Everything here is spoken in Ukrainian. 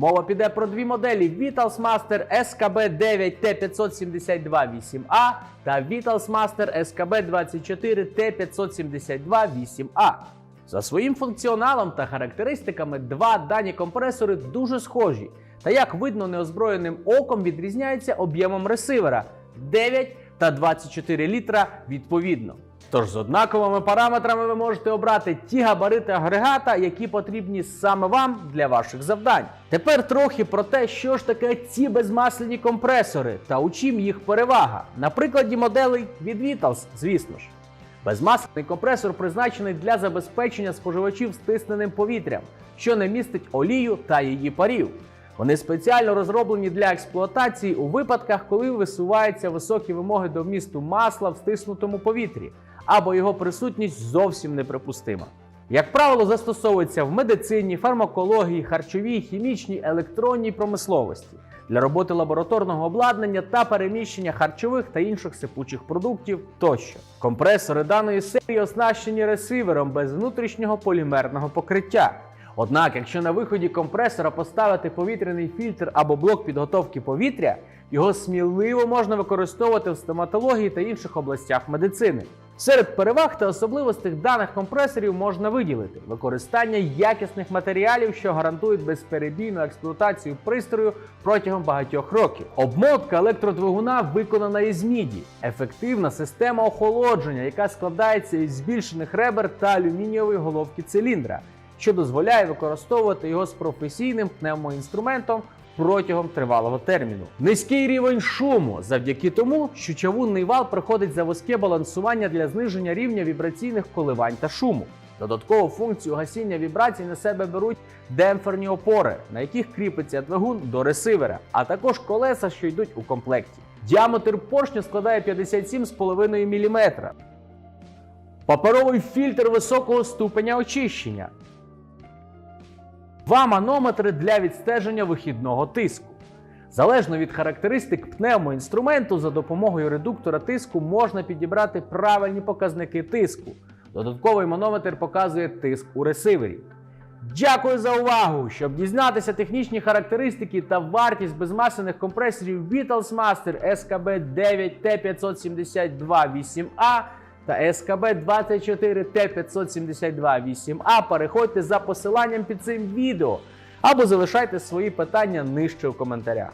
Мова піде про дві моделі Vitals Master SKB 9 T572 8A та Vitals Master SKB 24 T572 8A. За своїм функціоналом та характеристиками два дані компресори дуже схожі. Та як видно неозброєним оком відрізняються об'ємом ресивера 9 та 24 літра відповідно. Тож з однаковими параметрами ви можете обрати ті габарити агрегата, які потрібні саме вам для ваших завдань. Тепер трохи про те, що ж таке ці безмасляні компресори та у чим їх перевага. На прикладі моделей від Vitals, звісно ж. Безмасляний компресор призначений для забезпечення споживачів стисненим повітрям, що не містить олію та її парів. Вони спеціально розроблені для експлуатації у випадках, коли висуваються високі вимоги до вмісту масла в стиснутому повітрі, або його присутність зовсім неприпустима. Як правило, застосовується в медицині, фармакології, харчовій, хімічній, електронній промисловості для роботи лабораторного обладнання та переміщення харчових та інших сипучих продуктів тощо. Компресори даної серії оснащені ресивером без внутрішнього полімерного покриття. Однак, якщо на виході компресора поставити повітряний фільтр або блок підготовки повітря, його сміливо можна використовувати в стоматології та інших областях медицини. Серед переваг та особливостей даних компресорів можна виділити використання якісних матеріалів, що гарантують безперебійну експлуатацію пристрою протягом багатьох років. Обмотка електродвигуна виконана із міді, ефективна система охолодження, яка складається із збільшених ребер та алюмінієвої головки циліндра що дозволяє використовувати його з професійним пневмоінструментом протягом тривалого терміну. Низький рівень шуму завдяки тому, що чавунний вал приходить за вузьке балансування для зниження рівня вібраційних коливань та шуму. Додаткову функцію гасіння вібрацій на себе беруть демпферні опори, на яких кріпиться двигун до ресивера, а також колеса, що йдуть у комплекті. Діаметр поршню складає 57,5 мм. Паперовий фільтр високого ступеня очищення. Два манометри для відстеження вихідного тиску. Залежно від характеристик пневмоінструменту, за допомогою редуктора тиску можна підібрати правильні показники тиску. Додатковий манометр показує тиск у ресивері. Дякую за увагу! Щоб дізнатися технічні характеристики та вартість безмасляних компресорів Beatles Master SKB 9 T572 8A та СКБ 24 т 572 8 а переходьте за посиланням під цим відео або залишайте свої питання нижче в коментарях.